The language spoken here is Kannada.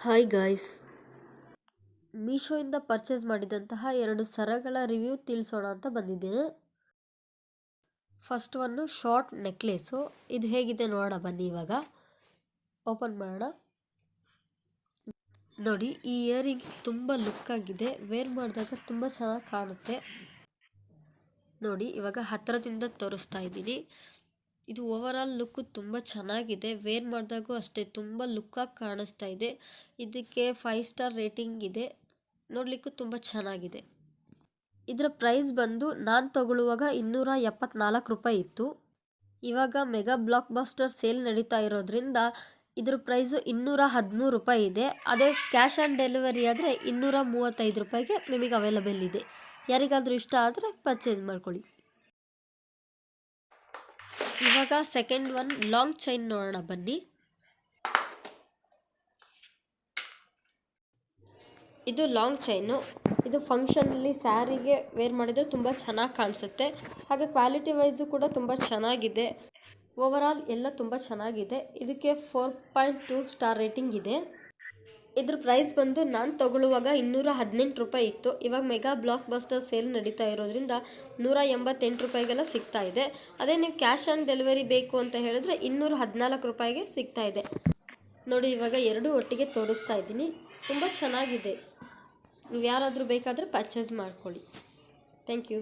ಹಾಯ್ ಗಾಯ್ಸ್ ಮೀಶೋಯಿಂದ ಪರ್ಚೇಸ್ ಮಾಡಿದಂತಹ ಎರಡು ಸರಗಳ ರಿವ್ಯೂ ತಿಳಿಸೋಣ ಅಂತ ಬಂದಿದ್ದೇನೆ ಫಸ್ಟ್ ಒನ್ನು ಶಾರ್ಟ್ ನೆಕ್ಲೇಸು ಇದು ಹೇಗಿದೆ ನೋಡೋಣ, ಬನ್ನಿ ಇವಾಗ. ಓಪನ್ ಮಾಡೋಣ. ನೋಡಿ, ಈ ಇಯರಿಂಗ್ಸ್ ತುಂಬ ಲುಕ್ ಆಗಿದೆ. ವೇರ್ ಮಾಡಿದಾಗ ತುಂಬ ಚೆನ್ನಾಗಿ ಕಾಣುತ್ತೆ. ನೋಡಿ, ಇವಾಗ ಹತ್ತಿರದಿಂದ ತೋರಿಸ್ತಾ ಇದ್ದೀನಿ. ಇದು ಓವರಾಲ್ ಲುಕ್ಕು ತುಂಬ ಚೆನ್ನಾಗಿದೆ. ವೇರ್ ಮಾಡಿದಾಗೂ ಅಷ್ಟೇ, ತುಂಬ ಲುಕ್ಕಾಗಿ ಕಾಣಿಸ್ತಾ ಇದೆ. ಇದಕ್ಕೆ ಫೈವ್ ಸ್ಟಾರ್ ರೇಟಿಂಗ್ ಇದೆ. ನೋಡಲಿಕ್ಕೂ ತುಂಬ ಚೆನ್ನಾಗಿದೆ. ಇದರ ಪ್ರೈಸ್ ಬಂದು ನಾನು ತಗೊಳ್ಳುವಾಗ ಇನ್ನೂರ ಎಪ್ಪತ್ನಾಲ್ಕು ರೂಪಾಯಿ ಇತ್ತು. ಇವಾಗ ಮೆಗಾ ಬ್ಲಾಕ್ ಬಾಸ್ಟರ್ ಸೇಲ್ ನಡೀತಾ ಇರೋದ್ರಿಂದ ಇದ್ರ ಪ್ರೈಸು ಇನ್ನೂರ ಹದಿಮೂರು ರೂಪಾಯಿ ಇದೆ. ಅದೇ ಕ್ಯಾಶ್ ಆನ್ ಡೆಲಿವರಿ ಆದರೆ ಇನ್ನೂರ ಮೂವತ್ತೈದು ರೂಪಾಯಿಗೆ ನಿಮಗೆ ಅವೈಲಬಲ್ ಇದೆ. ಯಾರಿಗಾದರೂ ಇಷ್ಟ ಆದರೆ ಪರ್ಚೇಸ್ ಮಾಡ್ಕೊಳ್ಳಿ. ಇವಾಗ ಸೆಕೆಂಡ್ ಒನ್ ಲಾಂಗ್ ಚೈನ್ ನೋಡೋಣ, ಬನ್ನಿ. ಇದು ಲಾಂಗ್ ಚೈನು ಇದು ಫಂಕ್ಷನಲ್ಲಿ ಸ್ಯಾರಿಗೆ ವೇರ್ ಮಾಡಿದರೆ ತುಂಬ ಚೆನ್ನಾಗಿ ಕಾಣಿಸುತ್ತೆ. ಹಾಗೆ ಕ್ವಾಲಿಟಿ ವೈಸು ಕೂಡ ತುಂಬ ಚೆನ್ನಾಗಿದೆ. ಓವರ್ ಆಲ್ ಎಲ್ಲ ತುಂಬ ಚೆನ್ನಾಗಿದೆ. ಇದಕ್ಕೆ four point two star rating ಇದೆ. ಇದ್ರ ಪ್ರೈಸ್ ಬಂದು ನಾನು ತಗೊಳ್ಳುವಾಗ ಇನ್ನೂರ ಹದಿನೆಂಟು ರೂಪಾಯಿ ಇತ್ತು. ಇವಾಗ ಮೆಗಾ ಬ್ಲಾಕ್ ಬಸ್ಟರ್ ಸೇಲ್ ನಡೀತಾ ಇರೋದ್ರಿಂದ ನೂರ ಎಂಬತ್ತೆಂಟು ರೂಪಾಯಿಗೆಲ್ಲ ಸಿಗ್ತಾ ಇದೆ. ಅದೇ ನೀವು ಕ್ಯಾಶ್ ಆನ್ ಡೆಲಿವರಿ ಬೇಕು ಅಂತ ಹೇಳಿದ್ರೆ ಇನ್ನೂರ ಹದಿನಾಲ್ಕು ರೂಪಾಯಿಗೆ ಸಿಗ್ತಾ ಇದೆ. ನೋಡಿ, ಇವಾಗ ಎರಡೂ ಒಟ್ಟಿಗೆ ತೋರಿಸ್ತಾ ಇದ್ದೀನಿ. ತುಂಬ ಚೆನ್ನಾಗಿದೆ. ನೀವು ಯಾರಾದರೂ ಬೇಕಾದರೆ ಪರ್ಚೇಸ್ ಮಾಡ್ಕೊಳ್ಳಿ. Thank you